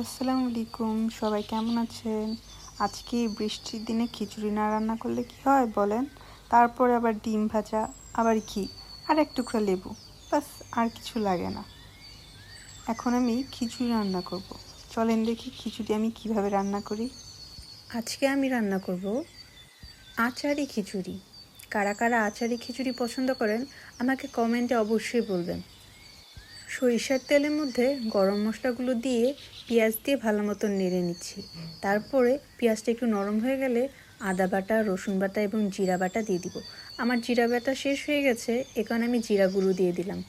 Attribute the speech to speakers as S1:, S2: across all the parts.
S1: আসসালামু আলাইকুম, সবাই কেমন আছেন? আজকে বৃষ্টির দিনে খিচুড়ি না রান্না করলে কি হয় বলেন? তারপরে আবার ডিম ভাজা, আবার কি আর এক টুকরা লেবু বাস আর কিছু লাগে না। এখন আমি খিচুড়ি রান্না করব। চলেন দেখি খিচুড়ি আমি কীভাবে রান্না করি। আজকে আমি রান্না করব আচারি খিচুড়ি। কারা কারা আচারি খিচুড়ি পছন্দ করেন, আমাকে কমেন্টে অবশ্যই বলবেন। সরিষার তেলের মধ্যে গরম মশলাগুলো দিয়ে পেঁয়াজ দিয়ে ভালো মতো নেড়ে নিচ্ছি। তারপরে পেঁয়াজটা একটু নরম হয়ে গেলে আদা বাটা, রসুন বাটা এবং জিরা বাটা দিয়ে দিব। আমার জিরা বাটা শেষ হয়ে গেছে এখানে আমি জিরা গুঁড়ো দিয়ে দিলাম।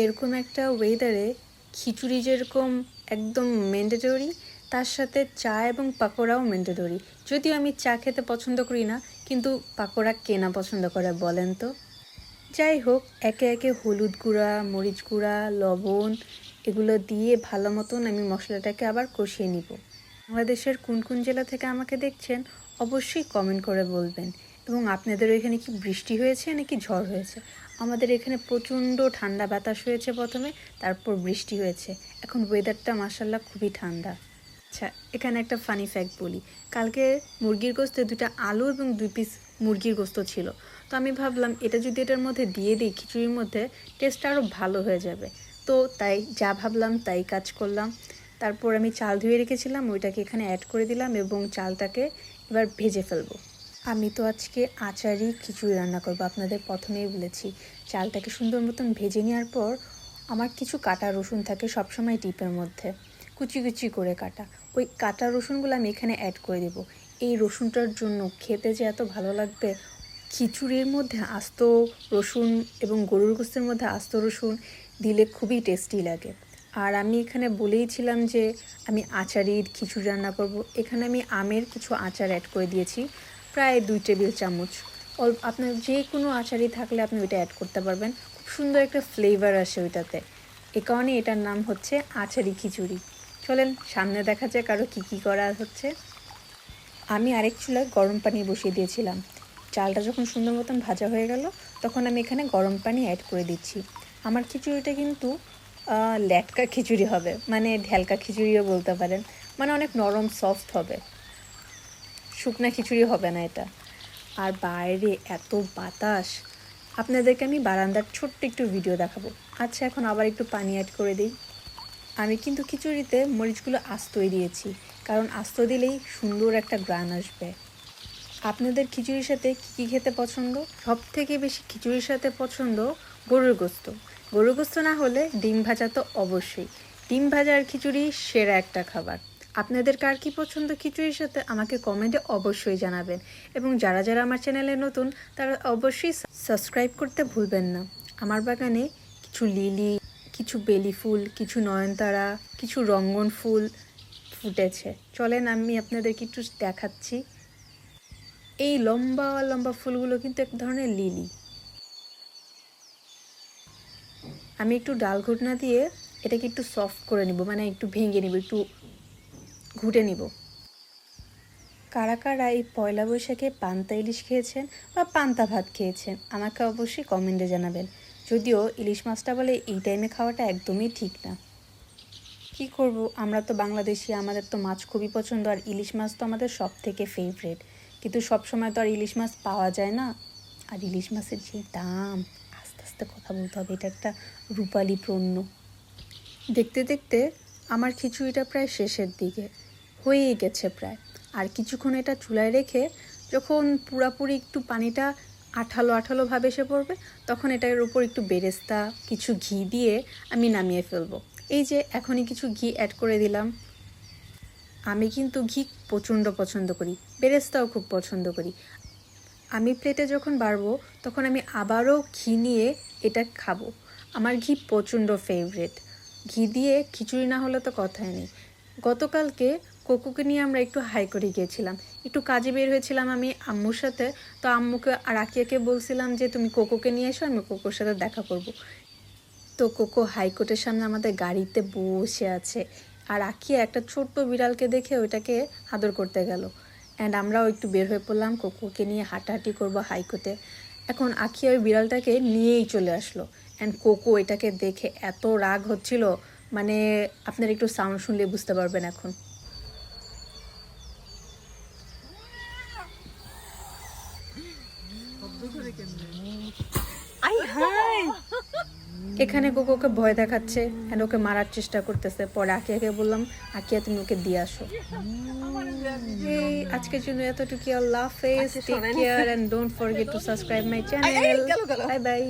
S1: এরকম একটা ওয়েদারে খিচুড়ি যেরকম একদম ম্যান্ডেটরি তার সাথে চা এবং পাকোড়াও ম্যান্ডেটরি যদিও আমি চা খেতে পছন্দ করি না, কিন্তু পাকোড়া কেনা পছন্দ করে, বলেন তো। যাই হোক একে একে হলুদ গুঁড়া, মরিচ গুঁড়া, লবণ এগুলো দিয়ে ভালো মতন আমি মশলাটাকে আবার কষিয়ে নিব। বাংলাদেশের কোন কোন জেলা থেকে আমাকে দেখছেন, অবশ্যই কমেন্ট করে বলবেন। এবং আপনাদের এখানে কি বৃষ্টি হয়েছে নাকি ঝড় হয়েছে? আমাদের এখানে প্রচণ্ড ঠান্ডা বাতাস হয়েছে প্রথমে, তারপর বৃষ্টি হয়েছে। এখন ওয়েদারটা মাসাল্লাহ খুবই ঠান্ডা। আচ্ছা এখানে একটা ফানি ফ্যাক্ট বলি। কালকে মুরগির গোস্তে দুটা আলু এবং দুই পিস মুরগির গোস্ত ছিল। তো আমি ভাবলাম, এটা যদি এটার মধ্যে দিয়ে দিই খিচুড়ির মধ্যে টেস্টটা আরও ভালো হয়ে যাবে। তো তাই যা ভাবলাম তাই কাজ করলাম। তারপর আমি চাল ধুয়ে রেখেছিলাম, ওইটাকে এখানে অ্যাড করে দিলাম এবং চালটাকে এবার ভেজে ফেলব। আমি তো আজকে আচারি খিচুড়ি রান্না করব, আপনাদের প্রথমেই বলেছি। চালটাকে সুন্দর মতন ভেজে নেওয়ার পর আমার কিছু কাটা রসুন থাকে সবসময় টিপের মধ্যে। কুচি কুচি করে কাটা। ওই কাটা রসুনগুলো আমি এখানে অ্যাড করে দেব। এই রসুনটার জন্য খেতে যে এত ভালো লাগবে? খিচুড়ির মধ্যে আস্ত রসুন এবং গরুর গোস্তের মধ্যে আস্ত রসুন দিলে খুবই টেস্টি লাগে। আর আমি এখানে বলেইছিলাম যে আমি আচারির খিচুড়ি রান্না করব। এখানে আমি আমের কিছু আচার অ্যাড করে দিয়েছি, প্রায় দুই টেবিল চামচ। অল্প আপনার যে কোনো আচারই থাকলে আপনি ওইটা অ্যাড করতে পারবেন। খুব সুন্দর একটা ফ্লেভার আসে ওইটাতে। এ কারণে এটার নাম হচ্ছে আচারি খিচুড়ি। চলেন সামনে দেখা যাক আরও কী কী করা হচ্ছে। আমি আরেক চুলায় গরম পানি বসিয়ে দিয়েছিলাম। চালটা যখন সুন্দর মতন ভাজা হয়ে গেল, তখন আমি এখানে গরম পানি অ্যাড করে দিচ্ছি। আমার খিচুড়িটা কিন্তু ল্যাটকা খিচুড়ি হবে। মানে ঢেলকা খিচুড়িও বলতে পারেন। মানে অনেক নরম সফট হবে। শুকনা খিচুড়ি হবে না এটা। আর বাইরে এত বাতাস। আপনাদেরকে আমি বারান্দার ছোট্ট একটু ভিডিও দেখাবো। আচ্ছা এখন আবার একটু পানি অ্যাড করে দিই। আমি কিন্তু খিচুড়িতে মরিচগুলো আস্তই দিয়েছি। কারণ আস্ত দিলেই সুন্দর একটা গ্রান আসবে। আপনাদের খিচুড়ির সাথে কী কী খেতে পছন্দ? সব থেকে বেশি খিচুড়ির সাথে পছন্দ গরুর গোস্ত। গরুর গোস্ত না হলে ডিম ভাজা তো অবশ্যই। ডিম ভাজা আর খিচুড়ি সেরা একটা খাবার। আপনাদের কার কী পছন্দ খিচুড়ির সাথে আমাকে কমেন্টে অবশ্যই জানাবেন। এবং যারা যারা আমার চ্যানেলে নতুন, তারা অবশ্যই সাবস্ক্রাইব করতে ভুলবেন না। আমার বাগানে কিছু লিলি, কিছু বেলি ফুল, কিছু নয়নতারা, কিছু রঙ্গন ফুল ফুটেছে। চলেন আমি আপনাদেরকে একটু দেখাচ্ছি। এই লম্বা লম্বা ফুলগুলো কিন্তু এক ধরনের লিলি। আমি একটু ডাল ঘুটনা দিয়ে এটাকে একটু সফট করে নিব মানে একটু ভেঙে নিব, একটু ঘুটে নিব। কারা কারা এই পয়লা বৈশাখে পান্তা ইলিশ খেয়েছেন বা পান্তা ভাত খেয়েছেন, আমাকে অবশ্যই কমেন্টে জানাবেন। যদিও ইলিশ মাছটা বলে এই টাইমে খাওয়াটা একদমই ঠিক না। কি করব? আমরা তো বাংলাদেশি, আমাদের তো মাছ খুবই পছন্দ, আর ইলিশ মাছ তো আমাদের সব থেকে ফেভারেট কিন্তু সব সময় তো আর ইলিশ মাছ পাওয়া যায় না। আর ইলিশ মাছের যে দাম, আস্তে আস্তে কথা বলতে হবে, এটা একটা রূপালী পণ্য। দেখতে দেখতে আমার খিচুড়িটা প্রায় শেষের দিকে, হয়েই গেছে প্রায়। আর কিছুক্ষণ এটা চুলায় রেখে যখন পুরাপুরি একটু পানিটা আঠালো আঠালো ভাবে এসে পড়বে, তখন এটার উপর একটু বেরেস্তা, কিছু ঘি দিয়ে আমি নামিয়ে ফেলব। এই যে এখনই কিছু ঘি অ্যাড করে দিলাম। আমি কিন্তু ঘি প্রচণ্ড পছন্দ করি, বেরেস্তাও খুব পছন্দ করি। আমি প্লেটে যখন বাড়বো, তখন আমি আবারও ঘি নিয়ে এটা খাব। আমার ঘি প্রচণ্ড ফেভারেট ঘি দিয়ে খিচুড়ি না হলে তো কথাই নেই। গতকালকে কোকোকে নিয়ে আমরা একটু হাই করে গিয়েছিলাম। একটু কাজে বের হয়েছিলাম আমি আম্মুর সাথে। তো আম্মুকে আর আকিয়াকে বলছিলাম যে, তুমি কোকোকে নিয়ে এসো, আমি কোকোর সাথে দেখা করব। তো কোকো হাইকোর্টের সামনে আমাদের গাড়িতে বসে আছে। আর আকিয়া একটা ছোট্ট বিড়ালকে দেখে ওইটাকে আদর করতে গেল। অ্যান্ড আমরাও একটু বের হয়ে পড়লাম, কোকোকে নিয়ে হাঁটাহাঁটি করব হাইকোর্টে। এখন আখিয়া ওই বিড়ালটাকে নিয়েই চলে আসলো। অ্যান্ড কোকো এটাকে দেখে এত রাগ হচ্ছিল মানে আপনার একটু সাউন্ড শুনলে বুঝতে পারবেন এখন। এখানে কোকোকে ভয় দেখাচ্ছে অ্যান্ড ওকে মারার চেষ্টা করতেছে। পরে আকিয়াকে বললাম আকিয়া তুমি ওকে দিয়ে আসো। এই আজকের জন্য এতটুকু আল্লাহ হাফেজ take care and don't forget to subscribe my channel. Bye bye